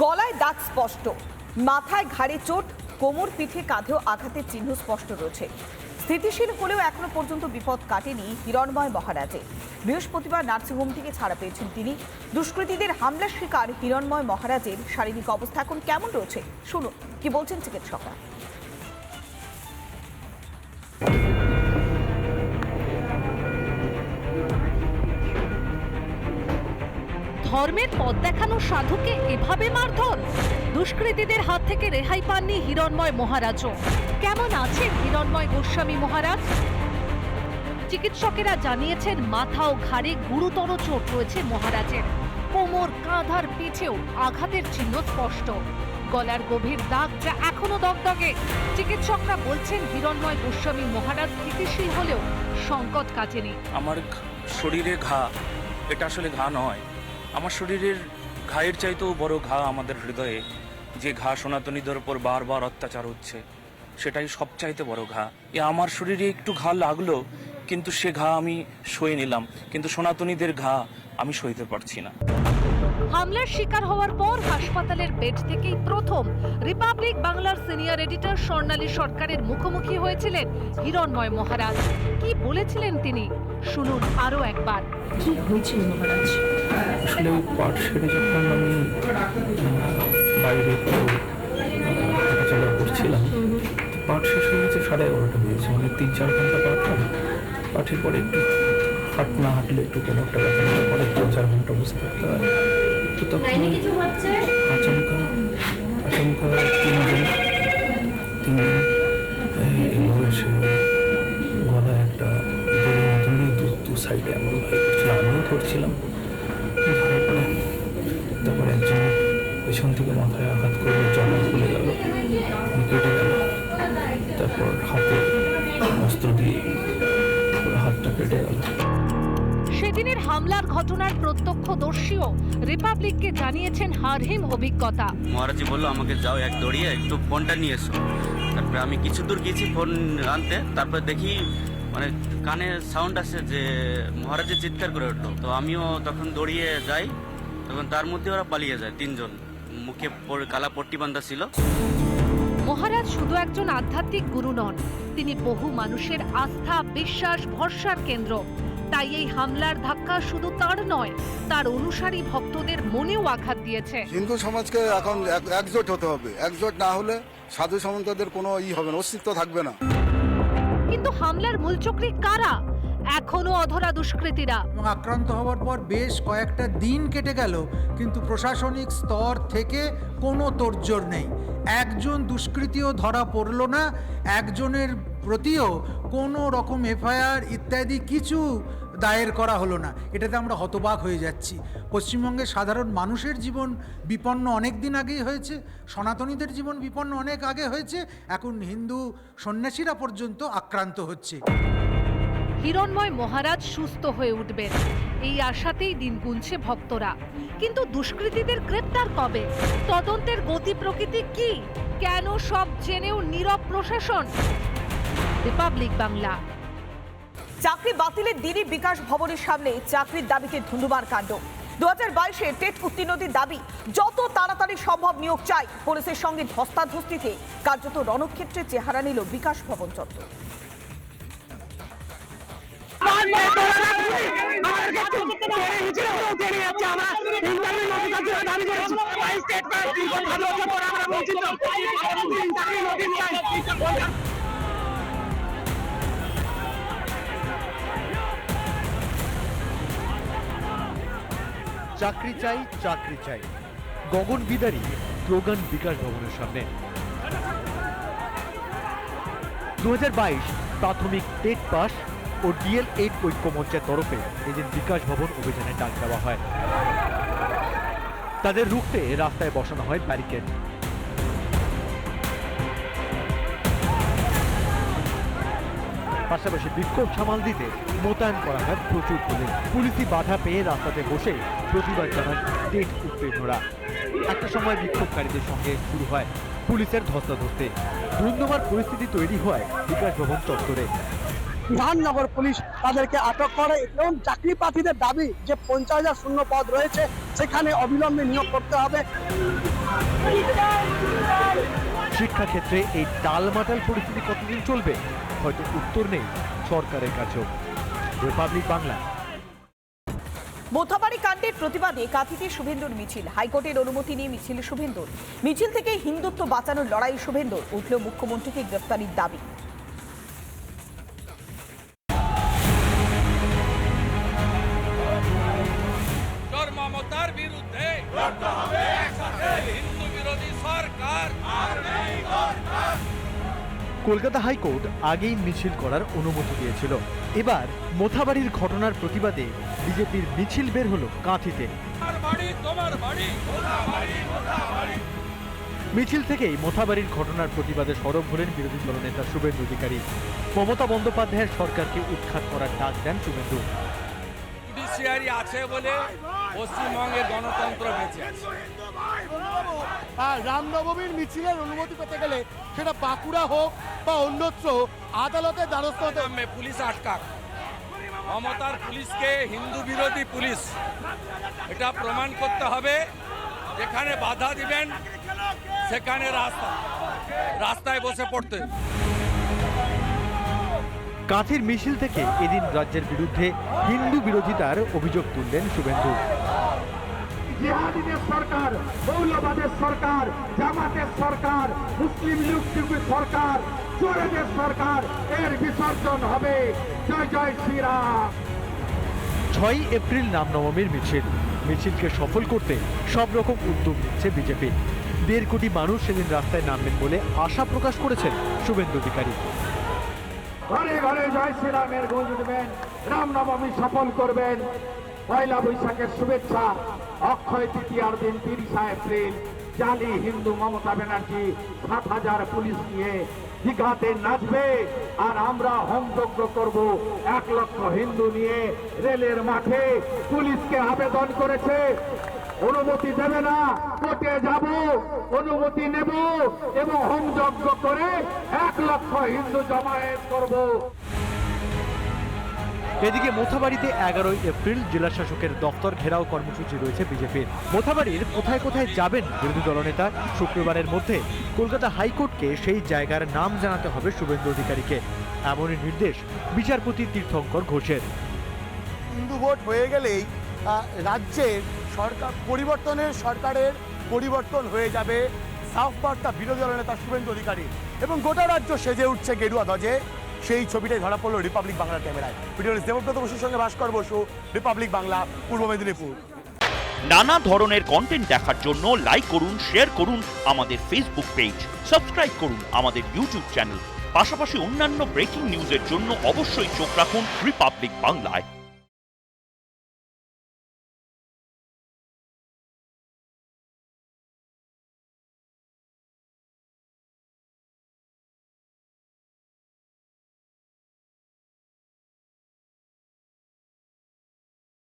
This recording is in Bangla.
গলায় দাঁত স্পষ্ট, মাথায় ঘাড়ে চোট, কোমর পিঠে কাঁধেও আঘাতের চিহ্ন স্পষ্ট রয়েছে। স্থিতিশীল হলেও এখনও পর্যন্ত বিপদ কাটেনি হিরণময় মহারাজে। বৃহস্পতিবার নার্সিংহোম থেকে ছাড়া পেয়েছেন তিনি। দুষ্কৃতীদের হামলার শিকার হিরণময় মহারাজের শারীরিক অবস্থা এখন কেমন রয়েছে? শুনুন, কি বলছেন চিকিৎসকরা? ধর্মের পথ দেখানো সাধুকে এভাবে মারধর? দুষ্কৃতীদের হাত থেকে রেহাই পাননি হিরণময় মহারাজও। কেমন আছেন হিরণময় গোস্বামী মহারাজ? চিকিৎসকেরা জানিয়েছেন, মাথা ও ঘাড়ে গুরুতর চোট রয়েছে মহারাজের। কোমর কাঁধার পিছেও আঘাতের চিহ্ন স্পষ্ট। গলার গভীর দাগ যা এখনও দগদগে। চিকিৎসকরা বলছেন, হিরণময় গোস্বামী মহারাজ স্থিতিশীল হলেও সংকট কাটেনি। আমার শরীরে ঘা। এটা আসলে ঘা নয়। আমার শরীরের ঘায়ের চাইতেও বড় ঘা আমাদের হৃদয়ে, যে ঘা সনাতনীদের উপর বারবার অত্যাচার হচ্ছে, সেটাই সবচাইতে বড় ঘা। এ আমার শরীরে একটু ঘা লাগল, কিন্তু সে ঘা আমি সয়ে নিলাম, কিন্তু সনাতনীদের ঘা আমি সইতে পারছি না। হামলার শিকার হওয়ার পর হাসপাতালের বেড থেকেই প্রথম রিপাবলিক বাংলার সিনিয়র এডিটর স্বর্ণালী সরকারের মুখোমুখি হয়েছিলেন হিরণময় মহারাজ। কি বলেছিলেন তিনি? শুনুন আরও একবার। কি হয়েছিল মহারাজ? আসলে ওই পাট সেরে যখন আমি বাইরে একটু হাঁটাচলা করছিলাম পাট শেষ হয়ে গেছে সাড়ে এগারোটা হয়েছে মানে তিন চার ঘণ্টা পাঠলাম পাঠের পরে একটু হাট না হাঁটলে একটু কোমরটা ব্যথা হলে পরে তিন চার ঘণ্টা বসে থাকতে হয়। তো তখন আচমকা আচমকা তিনজন তিনজন এই, এইভাবে সে দু এমন হয়ে। করছিল আমিও ধরছিলাম তারপর একজন পেছন থেকে মাথায় আঘাত করল জমা খুলে গেল। কেটে গেল তারপর হাতে অস্ত্র দিয়ে হাতটা কেটে গেল। সেদিনের হামলার ঘটনার প্রত্যক্ষদর্শীও রিপাবলিককে জানিয়েছেন হারহিম অভিজ্ঞতা। মহারাজি বলল আমাকে যাও এক দৌড়িয়ে একটু ফোনটা নিয়ে এসো। তারপরে আমি কিছু দূর গেছি ফোন আনতে। তারপরে দেখি মানে কানে সাউন্ড আসে যে মহারাজের চিৎকার করে উঠল। তো আমিও তখন দৌড়িয়ে যাই তখন তার মধ্যে ওরা পালিয়ে যায় তিনজন। মুখে কালা পট্টি বান্ধা ছিল। মহারাজ শুধু একজন আধ্যাত্মিক গুরু নন তিনি বহু মানুষের আস্থা বিশ্বাস ভরসার কেন্দ্র। তাই এই হামলার ধাক্কা শুধু তার নয় তার অনুসারী ভক্তদের মনেও আঘাত দিয়েছে। হিন্দু সমাজকে এখন এক- একজোট হতে হবে। একজোট না হলে সাধু সামন্তদের কোনো ই হবে না অস্তিত্ব থাকবে না। কিন্তু হামলার মূল মূলচক্রী কারা? এখনও অধরা দুষ্কৃতীরা। এবং আক্রান্ত হওয়ার পর বেশ কয়েকটা দিন কেটে গেল, কিন্তু প্রশাসনিক স্তর থেকে কোনো তোড়জোড় নেই। একজন দুষ্কৃতীও ধরা পড়ল না, একজনের প্রতিও কোনো রকম এফআইআর ইত্যাদি কিছু দায়ের করা হলো না। এটাতে আমরা হতবাক হয়ে যাচ্ছি। পশ্চিমবঙ্গের সাধারণ মানুষের জীবন বিপন্ন অনেক দিন আগেই হয়েছে, সনাতনীদের জীবন বিপন্ন অনেক আগে হয়েছে, এখন হিন্দু সন্ন্যাসীরা পর্যন্ত আক্রান্ত হচ্ছে। হিরণময় মহারাজ সুস্থ হয়ে উঠবেন। এই আশাতেই দিন গুনছে ভক্তরা। কিন্তু দুষ্কৃতীদের গ্রেপ্তার কবে? তদন্তের গতি প্রকৃতি কি? কেন সব জেনেও নীরব প্রশাসন? রিপাবলিক বাংলা। চাকরি বাতিলের দিনই বিকাশ ভবনের সামনে চাকরির দাবিতে ধুন্ধুমার কাণ্ড। দু হাজার বাইশে টেট উত্তীর্ণদের দাবি, যত তাড়াতাড়ি সম্ভব নিয়োগ চাই, পুলিশের সঙ্গে ধস্তাধস্তিতে কার্যত রণক্ষেত্রে চেহারা নিল বিকাশ ভবন চত্বর। চাকরি চাই চাকরি চাই। গগন বিদারি, স্লোগান বিকাশ ভবনের সামনে। দু হাজার বাইশ, প্রাথমিক টেট পাস ও ডিএল এইট ঐক্যমঞ্চের তরফে এদিন বিকাশ ভবন অভিযানে ডাক দেওয়া হয়। তাদের রুখতে রাস্তায় বসানো হয় ব্যারিকেড। পাশাপাশি বিক্ষোভ সামাল দিতে মোতায়েন করা হয় প্রচুর পুলিশ। পুলিশি বাধা পেয়ে রাস্তাতে বসে প্রতিবাদ জানান টেট উত্তীর্ণরা একটা সময় বিক্ষোভকারীদের সঙ্গে শুরু হয় পুলিশের ধস্তাধস্তি ধুন্ধুমার পরিস্থিতি তৈরি হয় বিকাশ ভবন চত্বরে। বিধাননগর পুলিশ তাদেরকে আটক করে এবং চাকরি প্রার্থীদের দাবি যে পঞ্চাশ হাজার শূন্য পদ রয়েছে সেখানে অবিলম্বে নিয়োগ করতে হবে। শিক্ষাক্ষেত্রে এই ডাল টালমাটাল পরিস্থিতি কতদিন চলবে? হয়তো উত্তর নেই সরকারের কাছেও। রিপাবলিক বাংলা মোথাবাড়ি কাণ্ডের প্রতিবাদে কাঁথিতে শুভেন্দুর মিছিল। হাইকোর্টের অনুমতি নিয়ে মিছিল শুভেন্দুর। মিছিল থেকে হিন্দুত্ব বাঁচানোর লড়াই শুভেন্দুর, উঠল মুখ্যমন্ত্রীকে গ্রেফতারির দাবি। কলকাতা হাইকোর্ট আগেই মিছিল করার অনুমতি দিয়েছিল। এবার মোথাবাড়ির ঘটনার প্রতিবাদে বিজেপির মিছিল বের হলো কাঁথিতে। মিছিল থেকেই মোথাবাড়ির ঘটনার প্রতিবাদে সরব হলেন বিরোধী দলনেতা শুভেন্দু অধিকারী। মমতা বন্দ্যোপাধ্যায়ের সরকারকে উৎখাত করার ডাক দেন শুভেন্দু। আছে বলে পশ্চিমবঙ্গের গণতন্ত্র বেঁচে আছে। আর রামনবমীর মিছিলের অনুমতি পেতে গেলে সেটা বাঁকুড়া হোক বা অন্যত্র আদালতের দ্বারস্থ হতে পুলিশ আটকাক। মমতার পুলিশকে হিন্দু বিরোধী পুলিশ। এটা প্রমাণ করতে হবে যেখানে বাধা দিবেন সেখানে রাস্তা। রাস্তায় বসে পড়তে। কাঁথির মিছিল থেকে এদিন রাজ্যের বিরুদ্ধে হিন্দু বিরোধিতার অভিযোগ তুললেন শুভেন্দু। জিহাদিদের সরকার মৌলবাদের সরকার জামাতের সরকার মুসলিম লীগ সরকার চোরেদের সরকার এর বিসর্জন হবে। জয় জয় শ্রীরাম। ছয় এপ্রিল রামনবমীর মিছিল। মিছিলকে সফল করতে সব রকম উদ্যোগ নিচ্ছে বিজেপি। দেড় কোটি মানুষ সেদিন রাস্তায় নামবেন বলে আশা প্রকাশ করেছেন শুভেন্দু অধিকারী। ঘরে ঘরে জয় শ্রীরামের গঞ্জ দেবেন রামনবমী সফল করবেন। পয়লা বৈশাখের শুভেচ্ছা। অক্ষয় তৃতীয়ার দিন তিরিশা এপ্রিল, জালি হিন্দু মমতা ব্যানার্জি সাত হাজার পুলিশ নিয়ে দীঘাতে নাচবে। আর আমরা হোমযজ্ঞ করব এক লক্ষ হিন্দু নিয়ে রেলের মাঠে। পুলিশকে আবেদন করেছে। অনুমতি দেবে না, কোর্টে যাব, অনুমতি নেব এবং হোমযজ্ঞ করে এক লক্ষ হিন্দু জমায়েত করব। এদিকে মোথাবাড়িতে এগারোই এপ্রিল জেলা শাসকের দপ্তর ঘেরাও কর্মসূচি রয়েছে বিজেপির মোথাবাড়ির কোথায় কোথায় যাবেন বিরোধী দলনেতা? শুক্রবারের মধ্যে কলকাতা হাইকোর্টকে সেই জায়গার নাম জানাতে হবে শুভেন্দু অধিকারীকে। এমনই নির্দেশ বিচারপতি তীর্থঙ্কর ঘোষের। হিন্দু ভোট হয়ে গেলেই রাজ্যের সরকার, পরিবর্তনের সরকারের পরিবর্তন হয়ে যাবে। সাফ বার্তা বিরোধী দলের নেতা শুভেন্দু অধিকারী। এবং গোটা রাজ্য সেজে উঠছে গেরুয়া ধ্বজে। সেই ছবিটাই ধরা পড়ল রিপাবলিক বাংলার ক্যামেরায়। ভিডিও দেবব্রত বসুর সঙ্গে ভাস্কর বসু, রিপাবলিক বাংলা, পূর্ব মেদিনীপুর। নানা ধরনের কন্টেন্ট দেখার জন্য লাইক করুন শেয়ার করুন আমাদের ফেসবুক পেজ সাবস্ক্রাইব করুন আমাদের ইউটিউব চ্যানেল পাশাপাশি অন্যান্য ব্রেকিং নিউজের জন্য অবশ্যই চোখ রাখুন রিপাবলিক বাংলায়